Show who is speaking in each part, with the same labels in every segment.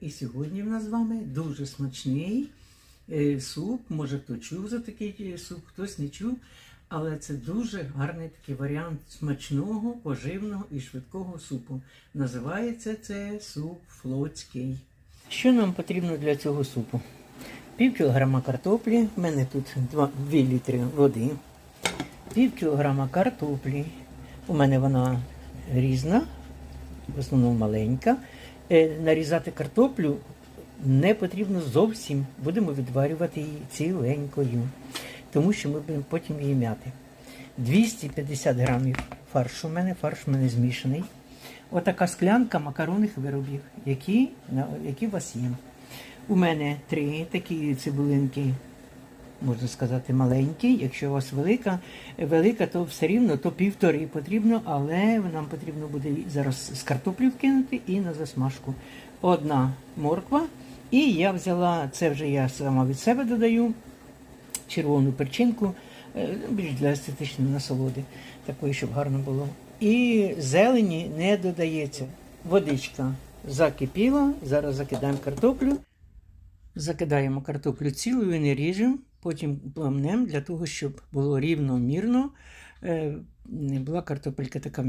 Speaker 1: І сьогодні в нас з вами дуже смачний е, суп. Може хто чув за такий е, суп, хтось не чув. Але це дуже гарний такий варіант смачного, поживного і швидкого супу. Називається це суп флотський. Що нам потрібно для цього супу? Пів кілограма картоплі, в мене тут 2, 2 літри води, пів кілограма картоплі. У мене вона різна, в основному маленька. Е, Нарізати картоплю не потрібно зовсім. Будемо відварювати її ціленькою, тому що ми будемо потім її м'яти. 250 грамів фаршу у мене, фарш у мене змішаний. Отака склянка макаронних виробів, які, які у вас є. У мене три такі цибулинки, можна сказати, маленькі. Якщо у вас велика, велика, то все рівно то півтори потрібно, але нам потрібно буде зараз з картоплі вкинути і на засмажку. Одна морква. І я взяла, це вже я сама від себе додаю, червону перчинку, е, більш для естетичної насолоди, такої, щоб гарно було. І зелені не додається. Водичка закипіла, зараз закидаємо картоплю. Закидаємо картоплю цілою, не ріжемо, потім пламнемо для того, щоб було рівномірно. е, Була картопелька така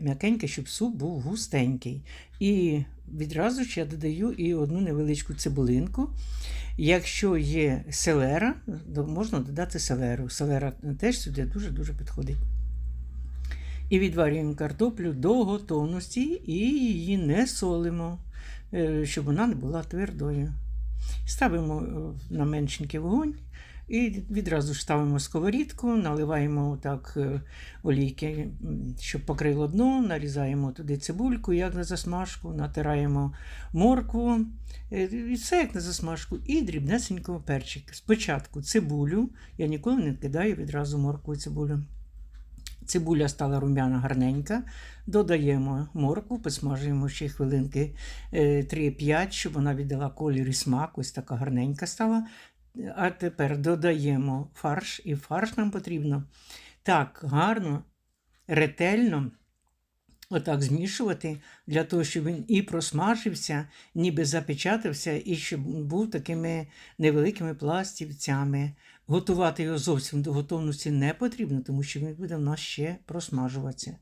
Speaker 1: м'якенька, щоб суп був густенький. І відразу ж я додаю і одну невеличку цибулинку. Якщо є селера, то можна додати селеру. Селера теж сюди дуже-дуже підходить. І відварюємо картоплю до готовності і її не солимо, е, щоб вона не була твердою. Ставимо е, на меншенький вогонь і відразу ж ставимо сковорідку, наливаємо так е, олійки, щоб покрило дно, нарізаємо туди цибульку, як на засмажку, натираємо моркву, е, і все як на засмажку, і дрібнесенько перчик. Спочатку цибулю, я ніколи не кидаю відразу моркву і цибулю. Цибуля стала рум'яна гарненька. Додаємо моркву, посмажуємо ще хвилинки е, 3-5, щоб вона віддала колір і смак. Ось така гарненька стала. А тепер додаємо фарш, і фарш нам потрібно так гарно, ретельно. Отак змішувати для того, щоб він і просмажився, ніби запечатався, і щоб був такими невеликими пластівцями. Готувати його зовсім до готовності не потрібно, тому що він буде в нас ще просмажуватися.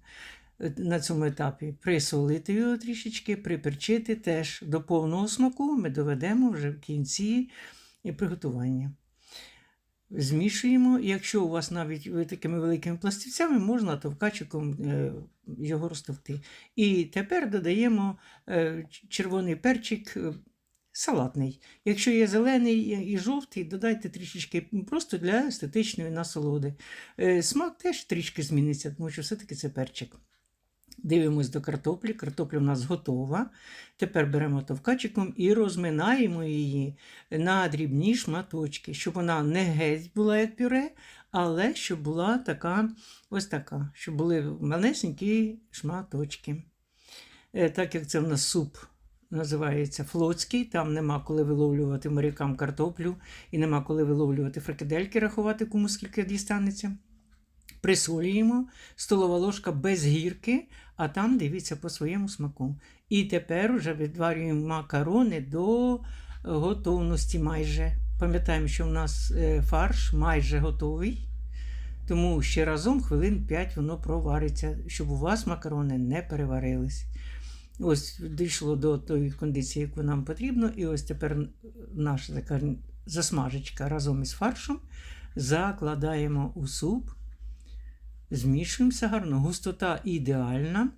Speaker 1: На цьому етапі присолити його трішечки, приперчити теж до повного смаку ми доведемо вже в кінці і приготування. Змішуємо. Якщо у вас навіть ви такими великими пластівцями, можна товкачиком е, його розтовкти. І тепер додаємо е, червоний перчик е, салатний. Якщо є зелений і жовтий, додайте трішечки просто для естетичної насолоди. Смак теж трішки зміниться, тому що все-таки це перчик. Дивимось до картоплі. Картопля у нас готова. Тепер беремо товкачиком і розминаємо її на дрібні шматочки, щоб вона не геть була як пюре, але щоб була така, ось така, щоб були малесенькі шматочки. Е, Так як це в нас суп називається флотський, там нема коли виловлювати морякам картоплю і нема коли виловлювати фрикадельки, рахувати кому скільки дістанеться. Присолюємо, столова ложка без гірки, а там дивіться по своєму смаку. І тепер вже відварюємо макарони до готовності майже. Пам'ятаємо, що в нас е, фарш майже готовий. Тому ще разом хвилин 5 воно провариться, щоб у вас макарони не переварились. Ось дійшло до тої кондиції, яку нам потрібно. І ось тепер наша така засмажечка разом із фаршем закладаємо у суп. Змішуємося гарно. Густота ідеальна.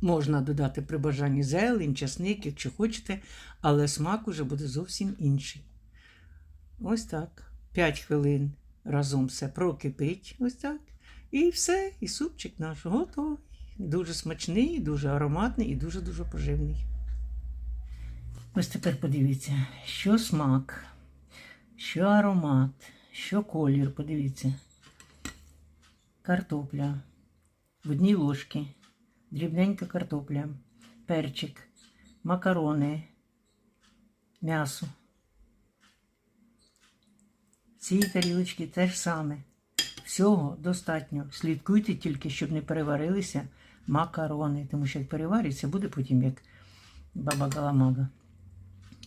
Speaker 1: Можна додати при бажанні зелень, часник, якщо хочете, але смак уже буде зовсім інший. Ось так. 5 хвилин разом все прокипить. Ось так. І все, і супчик наш готовий. Дуже смачний, дуже ароматний і дуже-дуже поживний. Ось тепер подивіться, що смак, що аромат, що колір, подивіться. Картопля в одній ложці, дрібненька картопля, перчик, макарони, м'ясо. Ці тарілочки теж саме. Всього достатньо. Слідкуйте тільки, щоб не переварилися макарони, тому що як переваряться, буде потім як Баба Галамага.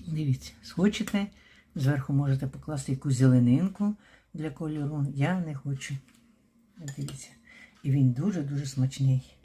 Speaker 1: Дивіться, схочете, зверху можете покласти якусь зеленинку для кольору. Я не хочу. Дивіться. І він дуже-дуже смачний.